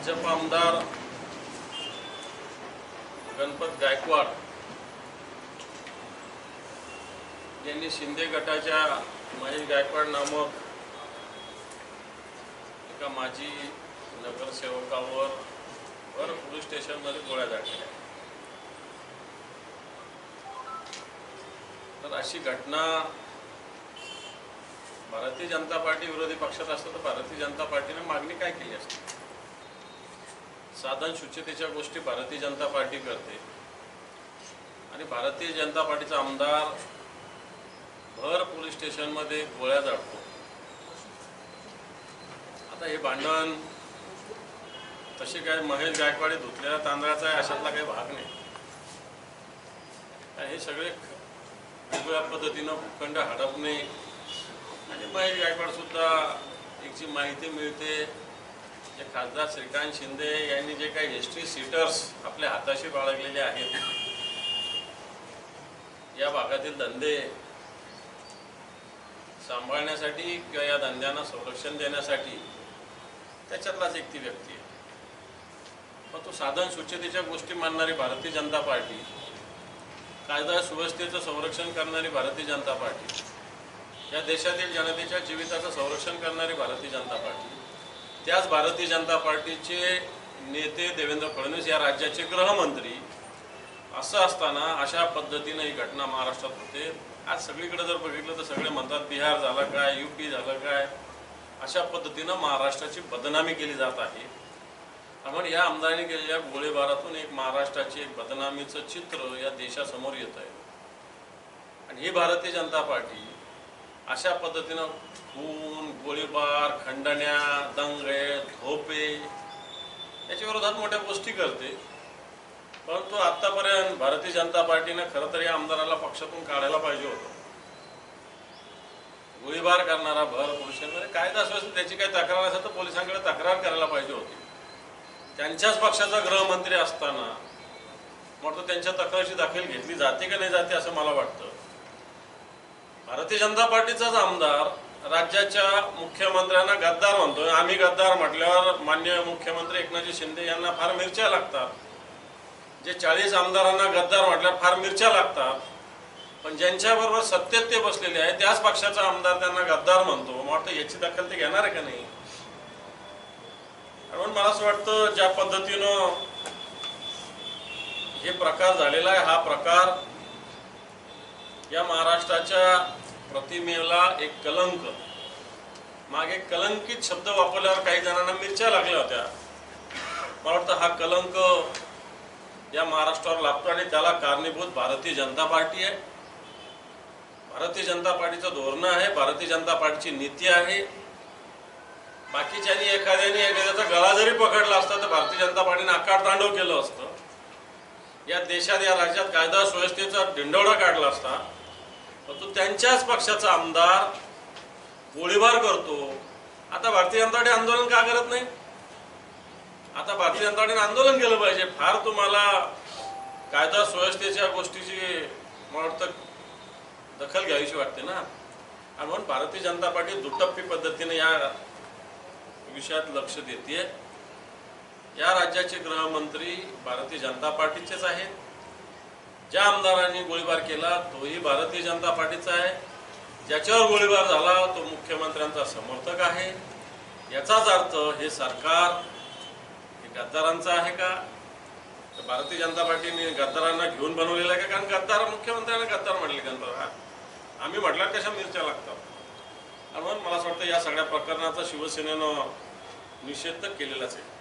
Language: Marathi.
भाजप आमदार गणपत गायकवाड यांनी शिंदे गटाच्या महेश गायकवाड नामक एका माजी नगरसेवकावर वर पोलीस स्टेशनमध्ये गोळ्या झाडल्या तर अशी घटना भारतीय जनता पार्टी विरोधी पक्षात असतं तर भारतीय जनता पार्टीने मागणी काय केली असते? साधन शुचितेच्या गोष्टी भारतीय जनता पार्टी करते. आणि भारतीय जनता पार्टीचा आमदार भर पोलीस स्टेशनमध्ये गोळ्या जाडतो आता हे भांडण तसे काय महेश गायकवाडी धुतलेल्या तांदळाचा आहे अशातला काही भाग नाही. आणि हे सगळे वेगवेगळ्या पद्धतीनं भूखंड हडपणे. आणि महेश गायकवाड सुद्धा एक जी माहिती मिळते जे खासदार श्रीकांत शिंदे यांनी जे काही एस टी सीटर्स आपल्या हाताशी बाळगलेले आहेत या भागातील धंदे सांभाळण्यासाठी किंवा या धंद्यांना संरक्षण देण्यासाठी त्याच्यातलाच एक ती व्यक्ती आहे. मग तो साधन स्वच्छतेच्या गोष्टी मानणारी भारतीय जनता पार्टी कायदा सुव्यवस्थेचं संरक्षण करणारी भारतीय जनता पार्टी या देशातील जनतेच्या जीविताचं संरक्षण करणारी भारतीय जनता पार्टी. त्याच भारतीय जनता पार्टीचे नेते देवेंद्र फडणवीस या राज्याचे गृहमंत्री. असं असताना अशा पद्धतीनं ही घटना महाराष्ट्रात होते. आज सगळीकडे जर बघितलं तर सगळे म्हणतात बिहार झालं काय युपी झालं काय? अशा पद्धतीनं महाराष्ट्राची बदनामी केली जात आहे. आपण या आमदारांनी केलेल्या गोळीबारातून एक महाराष्ट्राचे एक बदनामीचं चित्र या देशासमोर येत आहे आणि ही भारतीय जनता पार्टी अशा पद्धतीनं खून गोळीबार खंडण्या दंगे धोपे याच्या विरोधात मोठ्या गोष्टी करते. परंतु आतापर्यंत भारतीय जनता पार्टीनं खरं तर या आमदाराला पक्षातून काढायला पाहिजे होतं. गोळीबार करणारा भर पुरुषांमध्ये म्हणजे कायदा सुव्यवस्था त्याची काही तक्रार असेल तर पोलिसांकडे तक्रार करायला पाहिजे होती. त्यांच्याच पक्षाचा गृहमंत्री असताना मग त्यांच्या तक्रारीची दाखल घेतली जाते का नाही जाते असं मला वाटतं. भारतीय जनता पार्टीचाच आमदार राज्याच्या मुख्यमंत्र्यांना गद्दार म्हणतोय. आम्ही गद्दार म्हटल्यावर मान्य मुख्यमंत्री एकनाथजी शिंदे यांना फार मिरच्या लागतात. जे चाळीस आमदारांना गद्दार म्हटल्यावर फार मिरच्या लागतात. पण ज्यांच्याबरोबर सत्तेत ते बसलेले आहे त्याच पक्षाचा आमदार त्यांना गद्दार म्हणतो. मग वाटतं याची दखल ते घेणार आहे का नाही? म्हणून मला असं वाटतं ज्या पद्धतीनं हे प्रकार झालेला आहे हा प्रकार या महाराष्ट्राच्या प्रतिमेला एक कलंक. मागे कलंकित शब्द वापरल्यावर काही जणांना मिरच्या लागल्या होत्या. मला वाटतं हा कलंक या महाराष्ट्रावर लागतो आणि त्याला कारणीभूत भारतीय जनता पार्टी आहे. भारतीय जनता पार्टीचं धोरणं आहे भारतीय जनता पार्टीची नीती आहे. बाकीच्यांनी एखाद्याने एखाद्याचा गळा जरी पकडला असता तर भारतीय जनता पार्टीने आकार तांडव केलं असतं. या देशात या राज्यात कायदा सुव्यवस्थेचा ढिंडोळा काढला असता तो त्यांच्याच पक्षाचा आमदार गोळीबार करतो. आता भारतीय जनता पार्टी आंदोलन का करत नाही? आता भारतीय जनता पार्टीने आंदोलन केलं पाहिजे. फार तुम्हाला कायदा सुव्यवस्थेच्या गोष्टीची मला वाटतं दखल घ्यावीशी वाटते ना. आणि म्हणून भारतीय जनता पार्टी दुटप्पी पद्धतीने या विषयात लक्ष देते या राज्याचे गृहमंत्री भारतीय जनता पार्टीचेच आहेत. ज्या आमदारांनी गोळीबार केला तोही भारतीय जनता पार्टीचा आहे. ज्याच्यावर गोळीबार झाला तो मुख्यमंत्र्यांचा समर्थक आहे. याचाच अर्थ हे सरकार हे गद्दारांचं आहे का? तर भारतीय जनता पार्टीने गद्दारांना घेऊन बनवलेलं आहे का? कारण गद्दार मुख्यमंत्र्यांना गद्दार म्हटले गद्दार आम्ही म्हटलं कशा मिरच्या लागतात? आणि म्हणून मला असं वाटतं या सगळ्या प्रकरणाचा शिवसेनेनं निषेध तर केलेलाच आहे.